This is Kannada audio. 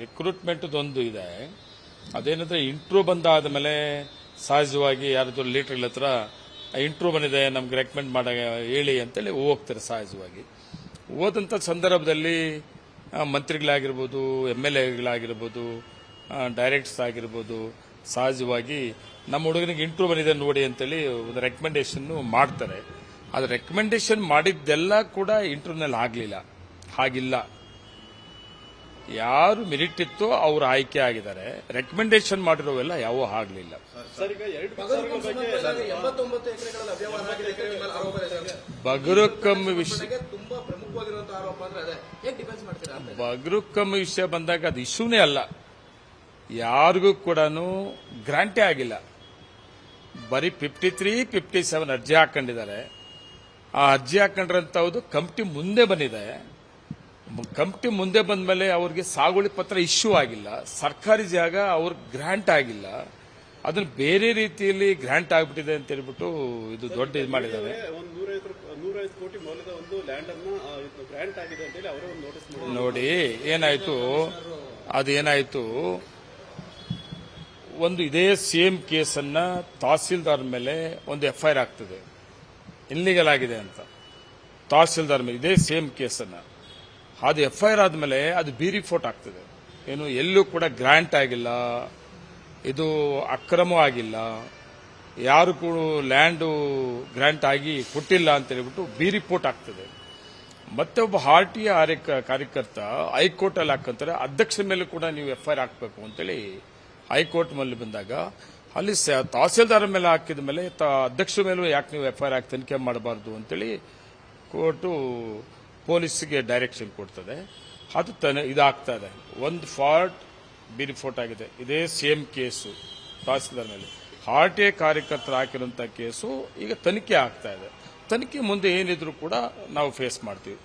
ರಿಕ್ರೂಟ್ಮೆಂಟ್ದೊಂದು ಇದೆ ಅದೇನಂದ್ರೆ ಇಂಟ್ರೂ ಬಂದಾದ ಮೇಲೆ ಸಹಜವಾಗಿ ಯಾರದು ಲೀಟರ್ಗಳ ಹತ್ರ ಇಂಟ್ರೂ ಬಂದಿದೆ, ನಮ್ಗೆ ರೆಕಮೆಂಡ್ ಮಾಡ, ಹೇಳಿ ಅಂತೇಳಿ ಹೋಗ್ತಾರೆ ಸಹಜವಾಗಿ. ಹೋದಂಥ ಸಂದರ್ಭದಲ್ಲಿ ಮಂತ್ರಿಗಳಾಗಿರ್ಬೋದು ಎಂ ಎಲ್ ಎಗಳಾಗಿರ್ಬೋದು ಡೈರೆಕ್ಟರ್ಸ್ ಆಗಿರ್ಬೋದು, ಸಹಜವಾಗಿ ನಮ್ಮ ಹುಡುಗನಿಗೆ ಇಂಟ್ರೂ ಬಂದಿದೆ ನೋಡಿ ಅಂತೇಳಿ ಒಂದು ರೆಕಮೆಂಡೇಶನ್ ಮಾಡ್ತಾರೆ. ಅದು ರೆಕಮೆಂಡೇಶನ್ ಮಾಡಿದ್ದೆಲ್ಲ ಕೂಡ ಇಂಟ್ರೂನಲ್ಲಿ ಆಗಲಿಲ್ಲ ಹಾಗಿಲ್ಲ. ಯಾರು ಮೆರಿಟ್ ಇತ್ತೋ ಅವರು ಆಯ್ಕೆ ಆಗಿದ್ದಾರೆ. ರೆಕಮೆಂಡೇಶನ್ ಮಾಡಿರೋವೆಲ್ಲ ಯಾವ ಆಗ್ಲಿಲ್ಲ. ಸರ್ ಈಗ ಎರಡು ವಿಚಾರಗಳ ಬಗ್ಗೆ ಎಂಬತ್ತೊಂಬತ್ತು ಎಕರೆಗಳಲ್ಲಿ ಅವ್ಯವಹಾರ ಆಗಿದೆ ಅಂತ ನಿಮ್ಮ ಸರ್. ಬಗರುಕಮ್ ವಿಷಯ ನನಗೆ ತುಂಬಾ ಪ್ರಮುಖವಾಗಿರುವಂತಹ ಆರೋಪ ಅಂದ್ರೆ ಅದೇ. ಹೇಗೆ ಡಿಫೆನ್ಸ್ ಮಾಡ್ತೀರಾ ಅಂತ? ಬಗರುಕಮ್ ವಿಷಯ ಬಂದಾಗ ಅದು ಇಶ್ಯೂನೇ ಅಲ್ಲ. ಯಾರಿಗೂ ಕೂಡ ಗ್ರಾಂಟೇ ಆಗಿಲ್ಲ. ಬರೀ ಫಿಫ್ಟಿ ತ್ರೀ ಫಿಫ್ಟಿ ಸೆವೆನ್ ಅರ್ಜಿ ಹಾಕೊಂಡಿದ್ದಾರೆ. ಆ ಅರ್ಜಿ ಹಾಕೊಂಡ್ರಂತವ್ದು ಕಮಿಟಿ ಮುಂದೆ ಬಂದಿದೆ. ಕಮಿಟಿ ಮುಂದೆ ಬಂದ ಮೇಲೆ ಅವ್ರಿಗೆ ಸಾಗುವಳಿ ಪತ್ರ ಇಶ್ಯೂ ಆಗಿಲ್ಲ. ಸರ್ಕಾರಿ ಜಾಗ ಅವ್ರಿಗೆ ಗ್ರಾಂಟ್ ಆಗಿಲ್ಲ. ಅದನ್ನ ಬೇರೆ ರೀತಿಯಲ್ಲಿ ಗ್ರಾಂಟ್ ಆಗ್ಬಿಟ್ಟಿದೆ ಅಂತ ಹೇಳ್ಬಿಟ್ಟು ಇದು ದೊಡ್ಡ ಇದು ಮಾಡಿದ್ದಾರೆ. ನೋಡಿ ಏನಾಯ್ತು? ಅದೇನಾಯ್ತು ಒಂದು ಇದೇ ಸೇಮ್ ಕೇಸನ್ನ ತಹಸೀಲ್ದಾರ್ ಮೇಲೆ ಒಂದು ಎಫ್ಐಆರ್ ಆಗ್ತದೆ. ಇಲ್ಲಿಗಲ್ ಆಗಿದೆ ಅಂತ. ತಹಸೀಲ್ದಾರ್ ಮೇಲೆ ಇದೇ ಸೇಮ್ ಕೇಸನ್ನ. ಅದು एफआईआर ಆದಮೇಲೆ ಅದು ಬಿ ರಿಪೋರ್ಟ್ ಆಗ್ತದೆ. ಏನು, ಎಲ್ಲೂ ಕೂಡ ಗ್ರಾಂಟ್ ಆಗಿಲ್ಲ. ಇದು ಅಕ್ರಮ ಆಗಿಲ್ಲ. ಯಾರು ಕೂಡ ಲ್ಯಾಂಡು ಗ್ರಾಂಟ್ ಆಗಿ ಕೊಟ್ಟಿಲ್ಲ ಅಂತ ಹೇಳ್ಬಿಟ್ಟು ಬಿ ರಿಪೋರ್ಟ್ ಆಗ್ತದೆ. ಮತ್ತೆ ಒಬ್ಬ ಹಾರ್ಟಿಯ ಟಿ ಕಾರ್ಯಕರ್ತ ಹೈಕೋರ್ಟ್ ಅಲ್ಲಿ ಹಾಕಂತಾರೆ. ಅಧ್ಯಕ್ಷರ ಮೇಲೆ ಕೂಡ ನೀವು ಎಫ್ಐಆರ್ ಹಾಕಬೇಕು ಅಂತೇಳಿ ಹೈಕೋರ್ಟ್ ಮೇಲೆ ಬಂದಾಗ, ಅಲ್ಲಿ ತಹಸೀಲ್ದಾರ್ ಮೇಲೆ ಹಾಕಿದ ಮೇಲೆ ಅಧ್ಯಕ್ಷರ ಮೇಲೂ ಯಾಕೆ ನೀವು ಎಫ್ಐಆರ್ ಹಾಕಿ ತನಿಖೆ ಮಾಡಬಾರ್ದು ಅಂತೇಳಿ ಕೋರ್ಟು ಪೊಲೀಸ್ಗೆ ಡೈರೆಕ್ಷನ್ ಕೊಡ್ತದೆ. ಅದು ತನ್ನ ಇದಾಗ್ತಾ ಇದೆ. ಒಂದು ಫಾಲ್ಟ್ ಬಿರಿ ರಿಪೋರ್ಟ್ ಆಗಿದೆ. ಇದೇ ಸೇಮ್ ಕೇಸು ತಹಸೀಲ್ದಾರ್ ಮೇಲೆ ಹಾರ್ಟೇ ಕಾರ್ಯಕರ್ತರು ಹಾಕಿರುವಂತಹ ಕೇಸು ಈಗ ತನಿಖೆ ಆಗ್ತಾ ಇದೆ. ತನಿಖೆ ಮುಂದೆ ಏನಿದ್ರು ಕೂಡ ನಾವು ಫೇಸ್ ಮಾಡ್ತೀವಿ.